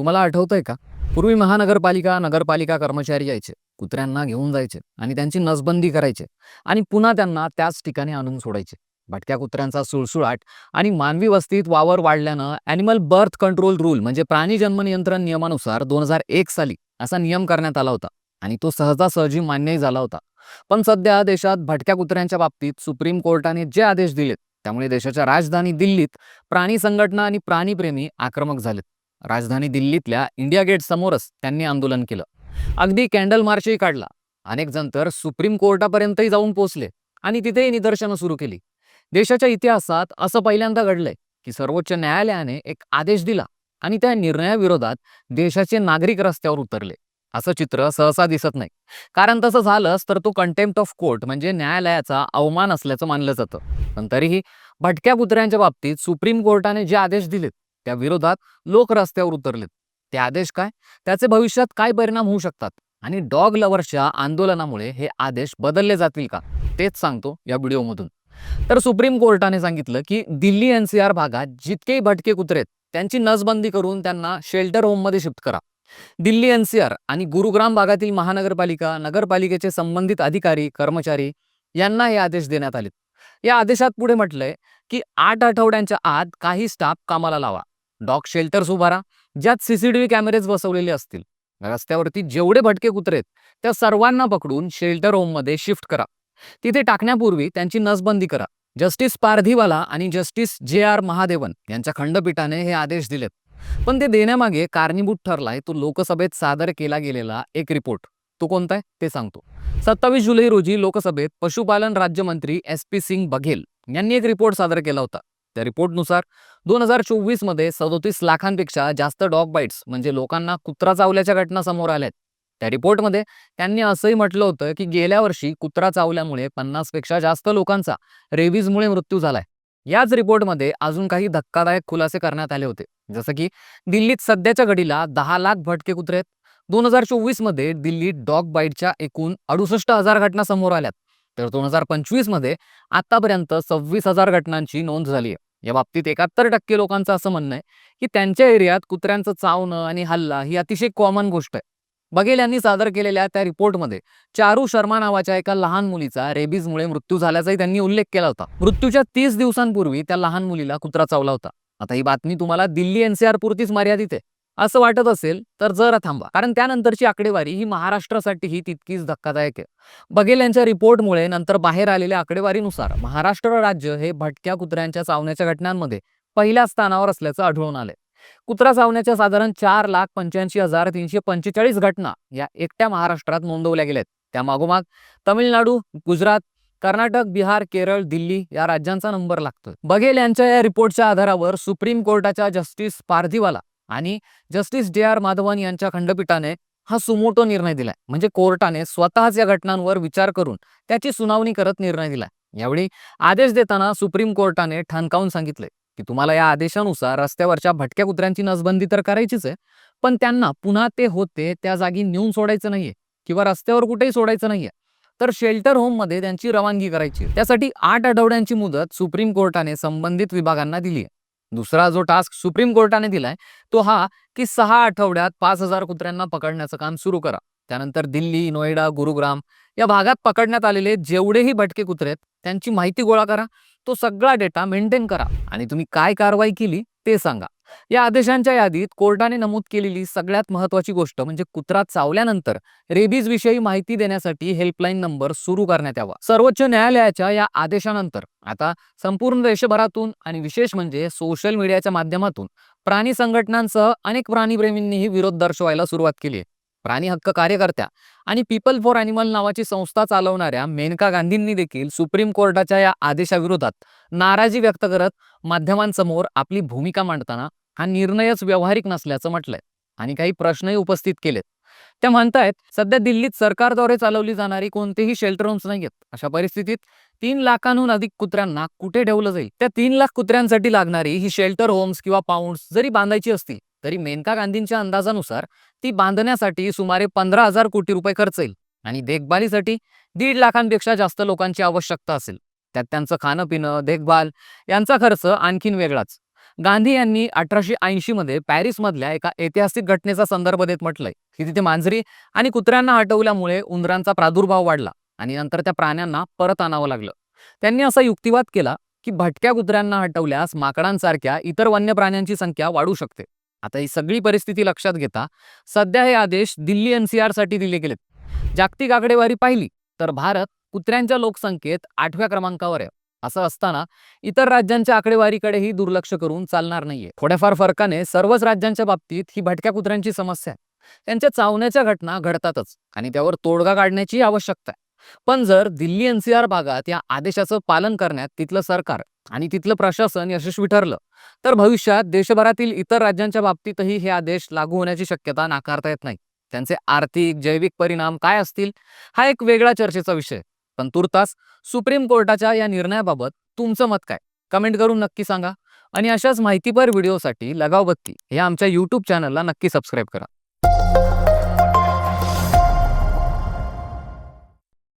तुम्हाला आठवतंय का? पूर्वी महानगरपालिका नगरपालिका कर्मचारी यायचे. कुत्र्यांना घेऊन जायचे आणि त्यांची नसबंदी करायचे आणि पुन्हा त्यांना त्याच ठिकाणी आणून सोडायचे. भटक्या कुत्र्यांचा सुळसुळाट आणि मानवी वस्तीत वावर वाढल्यानं ॲनिमल बर्थ कंट्रोल रूल म्हणजे प्राणी जन्म नियंत्रण नियमानुसार दोन हजार एक साली असा नियम करण्यात आला होता आणि तो सहजासहजी मान्यही झाला होता. पण सध्या देशात भटक्या कुत्र्यांच्या बाबतीत सुप्रीम कोर्टाने जे आदेश दिलेत त्यामुळे देशाच्या राजधानी दिल्लीत प्राणी संघटना आणि प्राणीप्रेमी आक्रमक झालेत. राजधानी दिल्लीतल्या इंडिया गेट समोरच त्यांनी आंदोलन केलं. अगदी कॅन्डल मार्चही काढला. अनेक जण तर सुप्रीम कोर्टापर्यंतही जाऊन पोहोचले आणि तिथेही निदर्शनं सुरू केली. देशाच्या इतिहासात असं पहिल्यांदा घडलंय की सर्वोच्च न्यायालयाने एक आदेश दिला आणि त्या निर्णयाविरोधात देशाचे नागरिक रस्त्यावर उतरले. असं चित्र सहसा दिसत नाही. कारण तसं झालंच तर तो कंटेम्प्ट ऑफ कोर्ट म्हणजे न्यायालयाचा अवमान असल्याचं मानलं जातं. पण तरीही भटक्या कुत्र्यांच्या बाबतीत सुप्रीम कोर्टाने जे आदेश दिलेत त्या विरोधात लोक रस्त्यावर उतरलेत. ते आदेश काय? त्याचे भविष्यात काय परिणाम होऊ शकतात? आणि डॉग लव्हर्सच्या आंदोलनामुळे हे आदेश बदलले जातील का? तेच सांगतो या व्हिडिओमधून. तर सुप्रीम कोर्टाने सांगितलं की दिल्ली एनसीआर भागात जितकेही भटके कुत्रेत त्यांची नसबंदी करून त्यांना शेल्टर होममध्ये शिफ्ट करा. दिल्ली एनसीआर आणि गुरुग्राम भागातील महानगरपालिका नगरपालिकेचे संबंधित अधिकारी कर्मचारी यांना हे आदेश देण्यात आलेत. या आदेशात पुढे म्हटलंय की आठ आठवड्यांच्या आत काही स्टाफ कामाला लावा. डॉग शेल्टर्स उभारा ज्यात सीसीटीव्ही कॅमेरेज बसवलेले असतील. रस्त्यावरती जेवढे भटके कुत्रेत त्या सर्वांना पकडून शेल्टर होममध्ये शिफ्ट करा. तिथे टाकण्यापूर्वी त्यांची नसबंदी करा. जस्टिस पारधीवाला आणि जस्टिस जे आर महादेवन यांच्या खंडपीठाने हे आदेश दिलेत. पण ते देण्यामागे कारणीभूत ठरलाय तो लोकसभेत सादर केला गेलेला एक रिपोर्ट. तो कोणता आहे? ते सांगतो. सत्तावीस जुलै रोजी लोकसभेत पशुपालन राज्यमंत्री एस पी सिंग बघेल यांनी एक रिपोर्ट सादर केला होता. त्या रिपोर्टनुसार दोन हजार चोवीसमध्ये सदोतीस लाखांपेक्षा जास्त डॉग बाईट्स म्हणजे लोकांना कुत्रा चावल्याच्या घटना समोर आल्यात. त्या रिपोर्टमध्ये त्यांनी असंही म्हटलं होतं की गेल्या वर्षी कुत्रा चावल्यामुळे पन्नासपेक्षा जास्त लोकांचा रेबीजमुळे मृत्यू झालाय. याच रिपोर्टमध्ये अजून काही धक्कादायक खुलासे करण्यात आले होते. जसं की दिल्लीत सध्याच्या घडीला दहा लाख भटके कुत्रे आहेत. दोन हजार चोवीसमध्ये दिल्लीत डॉग बाईटच्या एकूण अडुसष्ट हजार घटना समोर आल्यात. तर दोन हजार पंचवीसमध्ये आतापर्यंत सव्वीस हजार घटनांची नोंद झाली आहे. या बाबतीत एकाहत्तर टक्के लोकांचं असं म्हणणं आहे की त्यांच्या एरियात कुत्र्यांचं चावणं आणि हल्ला ही अतिशय कॉमन गोष्ट आहे. बघेल यांनी सादर केलेल्या त्या रिपोर्टमध्ये चारू शर्मा नावाच्या एका लहान मुलीचा रेबीजमुळे मृत्यू झाल्याचाही त्यांनी उल्लेख केला होता. मृत्यूच्या तीस दिवसांपूर्वी त्या लहान मुलीला कुत्रा चावला होता. आता ही बातमी तुम्हाला दिल्ली एनसीआर पुरतीच मर्यादित आहे. असं वाटत असेल तर जरा थांबा. कारण त्यानंतरची आकडेवारी ही महाराष्ट्रासाठीही तितकीच धक्कादायक आहे. बघेल यांच्या रिपोर्टमुळे नंतर बाहेर आलेल्या आकडेवारीनुसार महाराष्ट्र राज्य हे भटक्या कुत्र्यांच्या चावण्याच्या घटनांमध्ये पहिल्या स्थानावर असल्याचं आढळून आलंय. कुत्रा चावण्याच्या साधारण चार लाख पंच्याऐंशी हजार तीनशे पंचेचाळीस घटना या एकट्या महाराष्ट्रात नोंदवल्या गेल्यात. त्या मागोमाग तमिळनाडू गुजरात कर्नाटक बिहार केरळ दिल्ली या राज्यांचा नंबर लागतोय. बघेल यांच्या या रिपोर्टच्या आधारावर सुप्रीम कोर्टाच्या जस्टिस पारधीवाला आणि जस्टिस जे आर माधवन यांच्या खंडपीठाने हा सुमोटो निर्णय दिलाय. म्हणजे कोर्टाने स्वतःच या घटनांवर विचार करून त्याची सुनावणी करत निर्णय दिलाय. यावेळी आदेश देताना सुप्रीम कोर्टाने ठणकावून सांगितले की तुम्हाला या आदेशानुसार रस्त्यावरच्या भटक्या कुत्र्यांची नसबंदी तर करायचीच आहे पण त्यांना पुन्हा ते होते त्या जागी नेऊन सोडायचं नाहीये किंवा रस्त्यावर कुठेही सोडायचं नाहीये. तर शेल्टर होममध्ये त्यांची रवानगी करायची त्यासाठी आठ आठवड्यांची मुदत सुप्रीम कोर्टाने संबंधित विभागांना दिली आहे दुसरा जो टास्क सुप्रीम कोर्टाने दिलाय तो हा की सहा आठवड्यात पाच हजार कुत्र्यांना पकडण्याचं काम सुरू करा. त्यानंतर दिल्ली नोएडा गुरुग्राम या भागात पकडण्यात आलेले जेवढेही भटके कुत्रे आहेत त्यांची माहिती गोळा करा. तो सगळा डेटा मेंटेन करा आणि तुम्ही काय कारवाई केली ते सांगा. या आदेशांच्या यादीत कोर्टाने नमूद केलेली सगळ्यात महत्वाची गोष्ट म्हणजे कुत्रा चावल्यानंतर रेबीज विषयी माहिती देण्यासाठी हेल्पलाईन नंबर सुरू करण्यात यावा. सर्वोच्च न्यायालयाच्या या आदेशानंतर आता संपूर्ण देशभरातून आणि विशेष म्हणजे सोशल मीडियाच्या माध्यमातून प्राणी संघटनांसह अनेक प्राणीप्रेमींनीही विरोध दर्शवायला सुरुवात केली आहे. प्राणी हक्क कार्यकर्त्या आणि पीपल फॉर अॅनिमल नावाची संस्था चालवणाऱ्या मेनका गांधींनी देखील सुप्रीम कोर्टाच्या या आदेशाविरोधात नाराजी व्यक्त करत माध्यमांसमोर आपली भूमिका मांडताना हा निर्णयच व्यावहारिक नसल्याचं म्हटलंय. आणि काही प्रश्नही उपस्थित केलेत. त्या म्हणतायत सध्या दिल्लीत सरकारद्वारे चालवली जाणारी कोणतेही शेल्टर होम्स नाहीयेत. अशा परिस्थितीत तीन लाखांहून अधिक कुत्र्यांना कुठे ठेवलं जाईल? त्या तीन लाख कुत्र्यांसाठी लागणारी ही शेल्टर होम्स किंवा पाऊंड्स जरी बांधायची असतील तरी मेनका गांधींच्या अंदाजानुसार ती बांधण्यासाठी सुमारे पंधरा हजार कोटी रुपये खर्च येईल. आणि देखभालीसाठी दीड लाखांपेक्षा जास्त लोकांची आवश्यकता असेल. त्यात त्यांचं खाणं पिणं देखभाल यांचा खर्च आणखीन वेगळाच. गांधी यांनी अठराशे ऐंशीमध्ये पॅरिसमधल्या एका ऐतिहासिक घटनेचा संदर्भ देत म्हटलंय. की तिथे मांजरी आणि कुत्र्यांना हटवल्यामुळे उंदरांचा प्रादुर्भाव वाढला आणि नंतर त्या प्राण्यांना परत आणावं लागलं. त्यांनी असा युक्तिवाद केला की भटक्या कुत्र्यांना हटवल्यास माकडांसारख्या इतर वन्य प्राण्यांची संख्या वाढू शकते. आता ही सगळी परिस्थिती लक्षात घेता सध्या हे आदेश दिल्ली एनसीआरसाठी दिले गेलेत. जागतिक आकडेवारी पाहिली तर भारत कुत्र्यांच्या लोकसंख्येत आठव्या क्रमांकावर आहे. असं असताना इतर राज्यांच्या आकडेवारीकडेही दुर्लक्ष करून चालणार नाहीये. थोड्याफार फरकाने सर्वच राज्यांच्या बाबतीत ही भटक्या कुत्र्यांची समस्या आहे. त्यांच्या चावण्याच्या घटना घडतातच आणि त्यावर तोडगा काढण्याची आवश्यकता आहे. पण जर दिल्ली एनसीआर भागात या आदेशाचं पालन करण्यात तिथलं सरकार आणि तिथलं प्रशासन यशस्वी ठरलं तर भविष्यात देशभरातील इतर राज्यांच्या बाबतीतही हे आदेश लागू होण्याची शक्यता नाकारता येत नाही. त्यांचे आर्थिक जैविक परिणाम काय असतील हा एक वेगळा चर्चेचा विषय पण तुर्तास सुप्रीम कोर्टाच्या या निर्णयाबाबत तुमचं मत काय? कमेंट करून नक्की सांगा. आणि अशाच माहितीपर व्हिडिओसाठी लगाव बत्ती या आमच्या यूट्यूब चॅनलला नक्की सबस्क्राईब करा.